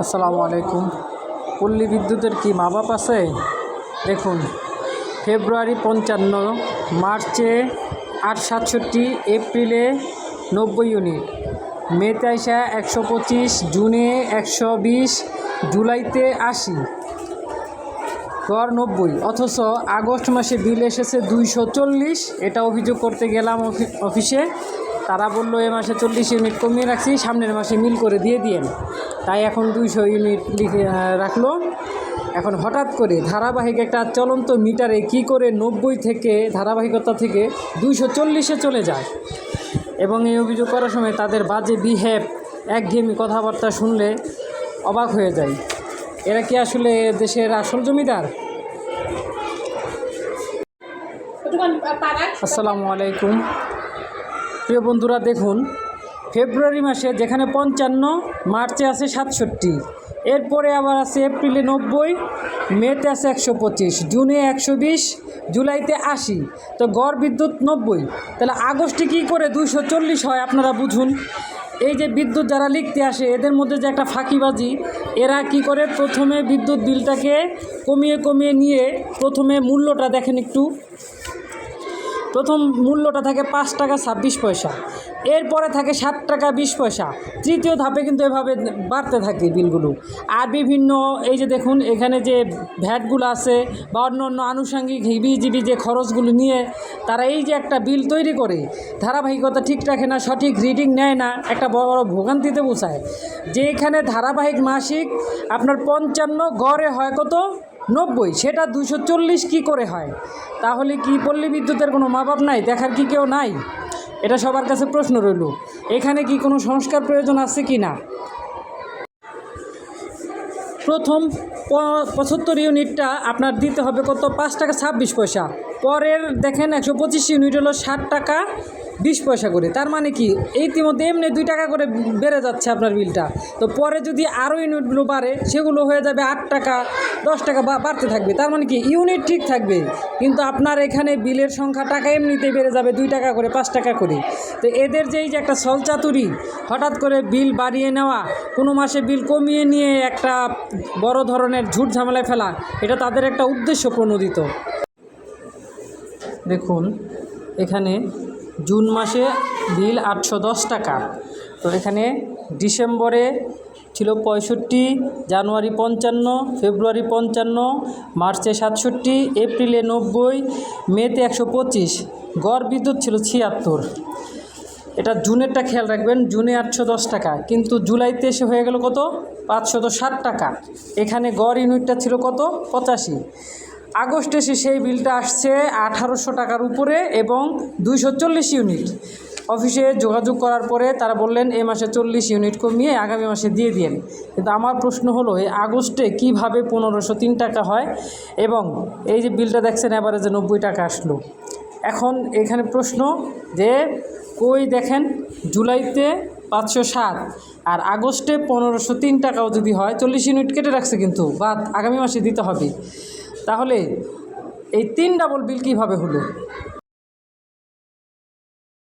আসসালামু আলাইকুম। পল্লী বিদ্যুতের কি মা বাপ আছে? দেখুন, ফেব্রুয়ারি পঞ্চান্ন, মার্চে আট সাতষট্টি, এপ্রিলে নব্বই ইউনিট মেতে আইসা একশো পঁচিশ, জুনে একশো বিশ, জুলাইতে আশি। গড় নব্বই, অথচ আগস্ট মাসে বিল এসেছে দুইশো চল্লিশ, এটা অভিযোগ করতে গেলাম অফি- অফিসে। তারা বলল এ মাসে চল্লিশ ইউনিট কমিয়ে রাখছি সামনের মাসে মিল করে দিয়ে দিয়েন। তাই এখন দুইশো ইউনিট লিখে রাখল। এখন হঠাৎ করে ধারাবাহিক একটা চলন্ত মিটারে কি করে নব্বই থেকে ধারাবাহিকতা থেকে দুইশো চল্লিশে চলে যায়? এবং এই অভিযোগ করার সময় তাদের বাজে বিহেভ একঘেয়েমি কথাবার্তা শুনলে অবাক হয়ে যায় এরা কি আসলে দেশের আসল জমিদার? আসসালামু আলাইকুম। প্রিয় বন্ধুরা, দেখুন, ফেব্রুয়ারি মাসে যেখানে পঞ্চান্ন, মার্চে আছে সাতষট্টি, এরপরে আবার আছে এপ্রিলে নব্বই, মেতে আছে একশো পঁচিশ, জুনে একশো বিশ, জুলাইতে আশি, তো গড় বিদ্যুৎ নব্বই। তাহলে আগস্টে কী করে দুইশো চল্লিশ হয় আপনারা বুঝুন। এই যে বিদ্যুৎ যারা লিখতে আসে, এদের মধ্যে যে একটা ফাঁকিবাজি, এরা কি করে? প্রথমে বিদ্যুৎ বিলটাকে কমিয়ে কমিয়ে নিয়ে প্রথমে মূল্যটা দেখেন একটু। প্রথম মূল্যটা থাকে পাঁচ টাকা ছাব্বিশ পয়সা। এরপরে থাকে সাত টাকা বিশ পয়সা। তৃতীয় ধাপে কিন্তু এভাবে বাড়তে থাকে বিলগুলো। আর বিভিন্ন এই যে দেখুন, এখানে যে ভ্যাটগুলো আছে বা অন্য অন্য আনুষঙ্গিক হিবিজিবি যে খরচগুলো নিয়ে তারা এই যে একটা বিল তৈরি করে, ধারাবাহিকতা ঠিক রাখে না, সঠিক রিডিং নেয় না, একটা বড় বড় ভোগান্তিতে বোঝায় যে এখানে ধারাবাহিক মাসিক আপনার পঞ্চান্ন, গড়ে হয় কত? নব্বই, সেটা দুশো চল্লিশ কী করে হয়? তাহলে কি পল্লী বিদ্যুতের কোনো মা বাপ নাই? দেখার কি কেউ নাই? এটা সবার কাছে প্রশ্ন রইল। এখানে কি কোনো সংস্কার প্রয়োজন আছে কি না? প্রথম পঁচাত্তর ইউনিটটা আপনার দিতে হবে কত? পাঁচ টাকা ছাব্বিশ পয়সা। পরের দেখেন একশো পঁচিশ ইউনিট হলো ষাট টাকা বিশ পয়সা করে। তার মানে কি? ইতিমধ্যে এমনি দুই টাকা করে বেড়ে যাচ্ছে আপনার বিলটা। তো পরে যদি আরও ইউনিটগুলো বাড়ে, সেগুলো হয়ে যাবে আট টাকা। দশ টাকা বাড়তে থাকবে। তার মানে কি? ইউনিট ঠিক থাকবে। কিন্তু আপনার এখানে বিলের সংখ্যা টাকা এমনিতেই বেড়ে যাবে দুই টাকা করে, পাঁচ টাকা করে। তো এদের যে এই যে একটা সলচাতুরি হঠাৎ করে বিল বাড়িয়ে নেওয়া, কোনো মাসে বিল কমিয়ে নিয়ে একটা বড় ধরনের ঝুট ঝামেলায় ফেলা, এটা তাদের একটা উদ্দেশ্য প্রণোদিত। দেখুন, এখানে জুন মাসে বিল আটশো দশ টাকা। তো এখানে ডিসেম্বরে ছিল পঁয়ষট্টি, জানুয়ারি পঞ্চান্ন, ফেব্রুয়ারি পঞ্চান্ন, মার্চে সাতষট্টি, এপ্রিলে নব্বই, মেতে একশো পঁচিশ, গড় বিদ্যুৎ ছিল ছিয়াত্তর। এটা জুনেরটা খেয়াল রাখবেন, জুনে আটশো দশ টাকা, কিন্তু জুলাইতে এসে হয়ে গেল কত? পাঁচশত ষাট টাকা। এখানে গড় ইউনিটটা ছিল কত? পঁচাশি। আগস্টে এসে সেই বিলটা আসছে আঠারোশো টাকার উপরে এবং দুইশো চল্লিশ ইউনিট। অফিসে যোগাযোগ করার পরে তারা বললেন, এ মাসে চল্লিশ ইউনিট কমিয়ে আগামী মাসে দিয়ে দিন কিন্তু আমার প্রশ্ন হলো এই আগস্টে কীভাবে পনেরোশো তিন টাকা হয়? এবং এই যে বিলটা দেখছেন অ্যাভারেজে নব্বই টাকা আসলো। এখন এখানে প্রশ্ন যে, কই দেখেন, জুলাইতে পাঁচশো সাত আর আগস্টে পনেরোশো তিন টাকাও যদি হয়, চল্লিশ ইউনিট কেটে রাখছে কিন্তু, বাদ, আগামী মাসে দিতে হবে। তাহলে এই তিন ডাবল বিল কীভাবে হলো?